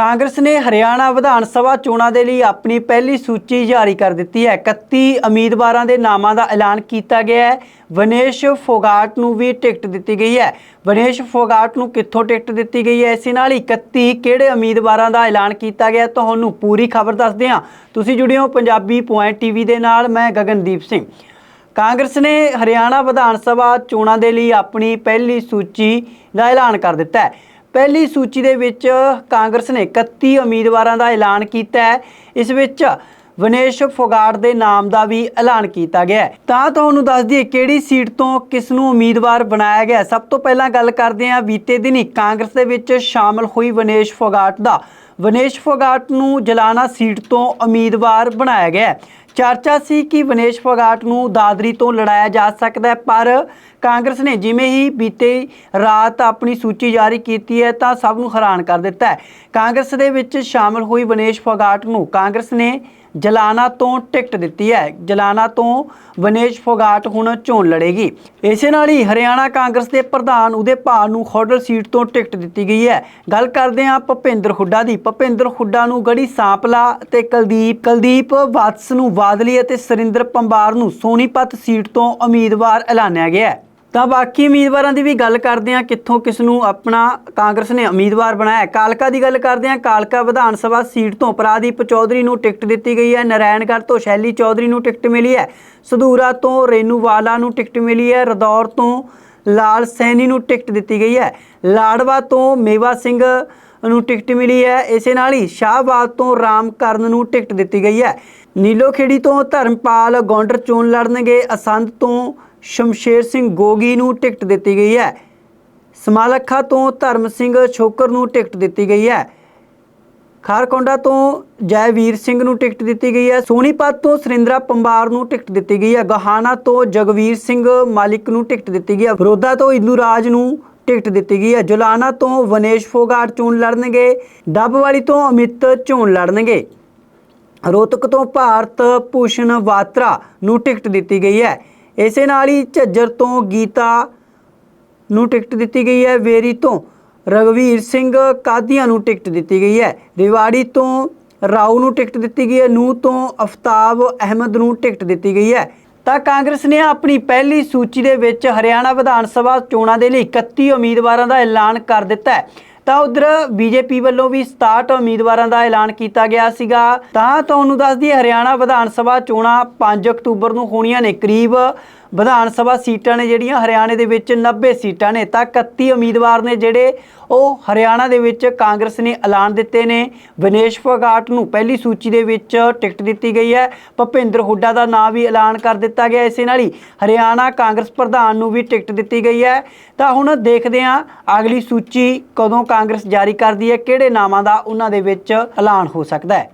ਕਾਂਗਰਸ ਨੇ ਹਰਿਆਣਾ ਵਿਧਾਨ ਸਭਾ ਚੋਣਾਂ ਦੇ ਲਈ ਆਪਣੀ ਪਹਿਲੀ ਸੂਚੀ ਜਾਰੀ ਕਰ ਦਿੱਤੀ ਹੈ। 31 ਉਮੀਦਵਾਰਾਂ ਦੇ ਨਾਮਾਂ ਦਾ ਐਲਾਨ ਕੀਤਾ ਗਿਆ ਹੈ। ਵਨੇਸ਼ ਫੋਗਾਟ ਨੂੰ ਵੀ ਟਿਕਟ ਦਿੱਤੀ ਗਈ ਹੈ। ਵਨੇਸ਼ ਫੋਗਾਟ ਨੂੰ ਕਿੱਥੋਂ ਟਿਕਟ ਦਿੱਤੀ ਗਈ ਹੈ? ਇਸੇ ਨਾਲ ਹੀ 31 ਕਿਹੜੇ ਉਮੀਦਵਾਰਾਂ ਦਾ ਐਲਾਨ ਕੀਤਾ ਗਿਆ? ਤੁਹਾਨੂੰ ਪੂਰੀ ਖਬਰ ਦੱਸਦੇ ਹਾਂ। ਤੁਸੀਂ ਜੁੜੇ ਹੋ ਪੰਜਾਬੀ ਪੁਆਇੰਟ ਟੀਵੀ ਦੇ ਨਾਲ। ਮੈਂ ਗਗਨਦੀਪ ਸਿੰਘ। ਕਾਂਗਰਸ ਨੇ ਹਰਿਆਣਾ ਵਿਧਾਨ ਸਭਾ ਚੋਣਾਂ ਦੇ ਲਈ ਆਪਣੀ ਪਹਿਲੀ ਸੂਚੀ ਦਾ ਐਲਾਨ ਕਰ ਦਿੱਤਾ ਹੈ। ਪਹਿਲੀ ਸੂਚੀ ਦੇ ਵਿੱਚ ਕਾਂਗਰਸ ਨੇ 31 ਉਮੀਦਵਾਰਾਂ ਦਾ ਐਲਾਨ ਕੀਤਾ ਹੈ। ਇਸ ਵਿੱਚ ਵਨੇਸ਼ ਫੋਗਾਟ ਦੇ ਨਾਮ ਦਾ ਵੀ ਐਲਾਨ ਕੀਤਾ ਗਿਆ ਤਾਂ ਤੁਹਾਨੂੰ ਦੱਸ ਦਈਏ ਕਿਹੜੀ ਸੀਟ ਤੋਂ ਕਿਸ ਨੂੰ ਉਮੀਦਵਾਰ ਬਣਾਇਆ ਗਿਆ ਸਭ ਤੋਂ ਪਹਿਲਾਂ ਗੱਲ ਕਰਦੇ ਹਾਂ ਬੀਤੇ ਦਿਨੀ ਕਾਂਗਰਸ ਦੇ ਵਿੱਚ ਸ਼ਾਮਲ ਹੋਈ ਵਨੇਸ਼ ਫੋਗਾਟ ਦਾ। ਵਨੇਸ਼ ਫੋਗਾਟ ਨੂੰ ਜਲਾਨਾ ਸੀਟ ਤੋਂ ਉਮੀਦਵਾਰ ਬਣਾਇਆ ਗਿਆ ਚਰਚਾ ਸੀ ਕਿ ਵਨੇਸ਼ ਫੋਗਾਟ ਨੂੰ ਦਾਦਰੀ ਤੋਂ ਲੜਾਇਆ ਜਾ ਸਕਦਾ ਹੈ, ਪਰ ਕਾਂਗਰਸ ਨੇ ਜਿਵੇਂ ਹੀ ਬੀਤੇ ਰਾਤ ਆਪਣੀ ਸੂਚੀ ਜਾਰੀ ਕੀਤੀ ਹੈ ਤਾਂ ਸਭ ਨੂੰ ਹੈਰਾਨ ਕਰ ਦਿੱਤਾ ਹੈ। ਕਾਂਗਰਸ ਦੇ ਵਿੱਚ ਸ਼ਾਮਲ ਹੋਈ ਵਨੇਸ਼ ਫੋਗਾਟ ਨੂੰ ਕਾਂਗਰਸ ਨੇ ਜਲਾਨਾ ਤੋਂ ਟਿਕਟ ਦਿੱਤੀ ਹੈ। ਜਲਾਨਾ ਤੋਂ ਵਨੇਸ਼ ਫੋਗਾਟ ਹੁਣ ਚੋਣ ਲੜੇਗੀ। ਇਸੇ ਨਾਲ ਹੀ ਹਰਿਆਣਾ ਕਾਂਗਰਸ ਦੇ ਪ੍ਰਧਾਨ ਉਦੇਪਾਲ ਨੂੰ ਖੋਡਲ ਸੀਟ ਤੋਂ ਟਿਕਟ ਦਿੱਤੀ ਗਈ ਹੈ। ਗੱਲ ਕਰਦੇ ਹਾਂ ਭੁਪਿੰਦਰ ਹੁੱਡਾ ਦੀ। ਭੁਪਿੰਦਰ ਹੁੱਡਾ ਨੂੰ ਗੜੀ ਸਾਂਪਲਾ ਤੇ ਕਲਦੀਪ, ਕੁਲਦੀਪ ਵਾਤਸ ਨੂੰ ਬਾਦਲੀ ਅਤੇ ਸਰਿੰਦਰ ਪੰਬਾਰ ਨੂੰ ਸੋਨੀਪਤ ਸੀਟ ਤੋਂ ਉਮੀਦਵਾਰ ਐਲਾਨਿਆ ਗਿਆ ਹੈ। ਤਾਂ ਬਾਕੀ ਉਮੀਦਵਾਰਾਂ ਦੀ ਵੀ ਗੱਲ ਕਰਦੇ ਹਾਂ ਕਿੱਥੋਂ ਕਿਸ ਨੂੰ ਆਪਣਾ ਕਾਂਗਰਸ ਨੇ ਉਮੀਦਵਾਰ ਬਣਾਇਆ। ਕਾਲਕਾ ਦੀ ਗੱਲ ਕਰਦੇ ਹਾਂ। ਕਾਲਕਾ ਵਿਧਾਨ ਸਭਾ ਸੀਟ ਤੋਂ ਪ੍ਰਾਦੀਪ ਚੌਧਰੀ ਨੂੰ ਟਿਕਟ ਦਿੱਤੀ ਗਈ ਹੈ। ਨਾਰਾਇਣਗੜ੍ਹ ਤੋਂ ਸ਼ੈਲੀ ਚੌਧਰੀ ਨੂੰ ਟਿਕਟ ਮਿਲੀ ਹੈ। ਸਧੂਰਾ ਤੋਂ ਰੇਨੂਵਾਲਾ ਨੂੰ ਟਿਕਟ ਮਿਲੀ ਹੈ। ਰਦੌਰ ਤੋਂ ਲਾਲ ਸੈਣੀ ਨੂੰ ਟਿਕਟ ਦਿੱਤੀ ਗਈ ਹੈ। ਲਾੜਵਾ ਤੋਂ ਮੇਵਾ ਸਿੰਘ ਨੂੰ ਟਿਕਟ ਮਿਲੀ ਹੈ। ਇਸੇ ਨਾਲ ਹੀ ਸ਼ਾਹਬਾਦ ਤੋਂ ਰਾਮਕਰਨ ਨੂੰ ਟਿਕਟ ਦਿੱਤੀ ਗਈ ਹੈ। ਨੀਲੋਖੇੜੀ ਤੋਂ ਧਰਮਪਾਲ ਗੌਂਡਰ ਚੋਣ ਲੜਨਗੇ। ਅਸੰਧ ਤੋਂ ਸ਼ਮਸ਼ੇਰ ਸਿੰਘ ਗੋਗੀ ਨੂੰ ਟਿਕਟ ਦਿੱਤੀ ਗਈ ਹੈ। ਸਮਾਲਖਾ ਤੋਂ ਧਰਮ ਸਿੰਘ ਛੋਕਰ ਨੂੰ ਟਿਕਟ ਦਿੱਤੀ ਗਈ ਹੈ। ਖਾਰਕੋਂਡਾ ਤੋਂ ਜੈਵੀਰ ਸਿੰਘ ਨੂੰ ਟਿਕਟ ਦਿੱਤੀ ਗਈ ਹੈ। ਸੋਨੀਪਤ ਤੋਂ ਸੁਰਿੰਦਰਾ ਪੰਬਾਰ ਨੂੰ ਟਿਕਟ ਦਿੱਤੀ ਗਈ ਹੈ। ਗਹਾਣਾ ਤੋਂ ਜਗਵੀਰ ਸਿੰਘ ਮਾਲਿਕ ਨੂੰ ਟਿਕਟ ਦਿੱਤੀ ਗਈ ਹੈ। ਬਰੋਦਾ ਤੋਂ ਇੰਦੂ ਰਾਜ ਨੂੰ ਟਿਕਟ ਦਿੱਤੀ ਗਈ ਹੈ। ਜੁਲਾਨਾ ਤੋਂ ਵਨੇਸ਼ ਫੋਗਾਟ ਚੋਣ ਲੜਨਗੇ। ਡੱਬਵਾਲੀ ਤੋਂ ਅਮਿਤ ਚੋਣ ਲੜਨਗੇ। ਰੋਹਤਕ ਤੋਂ ਭਾਰਤ ਭੂਸ਼ਣ ਵਾਤਰਾ ਨੂੰ ਟਿਕਟ ਦਿੱਤੀ ਗਈ ਹੈ। ਇਸੇ ਨਾਲ ਹੀ ਝੱਜਰ ਤੋਂ ਗੀਤਾ ਨੂੰ ਟਿਕਟ ਦਿੱਤੀ ਗਈ ਹੈ, ਵੇਰੀ ਤੋਂ ਰਗਵੀਰ ਸਿੰਘ ਕਾਦੀਆਂ ਨੂੰ ਟਿਕਟ ਦਿੱਤੀ ਗਈ ਹੈ, ਰਿਵਾੜੀ ਤੋਂ ਰਾਉ ਨੂੰ ਟਿਕਟ ਦਿੱਤੀ ਗਈ ਹੈ ਨੂੰ ਤੋਂ ਅਫਤਾਬ ਅਹਿਮਦ ਨੂੰ ਟਿਕਟ ਦਿੱਤੀ ਗਈ ਹੈ। ਤਾਂ ਕਾਂਗਰਸ ਨੇ ਆਪਣੀ ਪਹਿਲੀ ਸੂਚੀ ਦੇ ਵਿੱਚ ਹਰਿਆਣਾ ਵਿਧਾਨ ਸਭਾ ਚੋਣਾਂ ਦੇ ਲਈ 31 ਉਮੀਦਵਾਰਾਂ ਦਾ ਐਲਾਨ ਕਰ ਦਿੱਤਾ ਹੈ। ਤਾਂ ਉਧਰ ਬੀਜੇਪੀ ਵੱਲੋਂ ਵੀ 67 ਉਮੀਦਵਾਰਾਂ ਦਾ ਐਲਾਨ ਕੀਤਾ ਗਿਆ ਸੀਗਾ। ਤਾਂ ਤੁਹਾਨੂੰ ਦੱਸ ਦਈਏ, ਹਰਿਆਣਾ ਵਿਧਾਨ ਸਭਾ ਚੋਣਾਂ 5 ਅਕਤੂਬਰ ਨੂੰ ਹੋਣੀਆਂ ਨੇ, ਕਰੀਬ ਵਿਧਾਨ ਸਭਾ ਸੀਟਾਂ ਨੇ ਜਿਹੜੀਆਂ ਹਰਿਆਣੇ ਦੇ ਵਿੱਚ 90 ਸੀਟਾਂ ਨੇ, ਤਾਂ 31 ਉਮੀਦਵਾਰ ਨੇ ਜਿਹੜੇ, ਉਹ ਹਰਿਆਣਾ ਦੇ ਵਿੱਚ ਕਾਂਗਰਸ ਨੇ ਐਲਾਨ ਦਿੱਤੇ ਨੇ। ਵਿਨੇਸ਼ ਫੋਗਾਟ ਨੂੰ ਪਹਿਲੀ ਸੂਚੀ ਦੇ ਵਿੱਚ ਟਿਕਟ ਦਿੱਤੀ ਗਈ ਹੈ। ਭੁਪਿੰਦਰ ਹੁੱਡਾ ਦਾ ਨਾਮ ਵੀ ਐਲਾਨ ਕਰ ਦਿੱਤਾ ਗਿਆ ਇਸੇ ਨਾਲ ਹੀ। ਹਰਿਆਣਾ ਕਾਂਗਰਸ ਪ੍ਰਧਾਨ ਨੂੰ ਵੀ ਟਿਕਟ ਦਿੱਤੀ ਗਈ ਹੈ। ਤਾਂ ਹੁਣ ਦੇਖਦੇ ਹਾਂ ਅਗਲੀ ਸੂਚੀ ਕਦੋਂ ਕਾਂਗਰਸ ਜਾਰੀ ਕਰਦੀ ਹੈ, ਕਿਹੜੇ ਨਾਮਾਂ ਦਾ ਉਹਨਾਂ ਦੇ ਵਿੱਚ ਐਲਾਨ ਹੋ ਸਕਦਾ ਹੈ।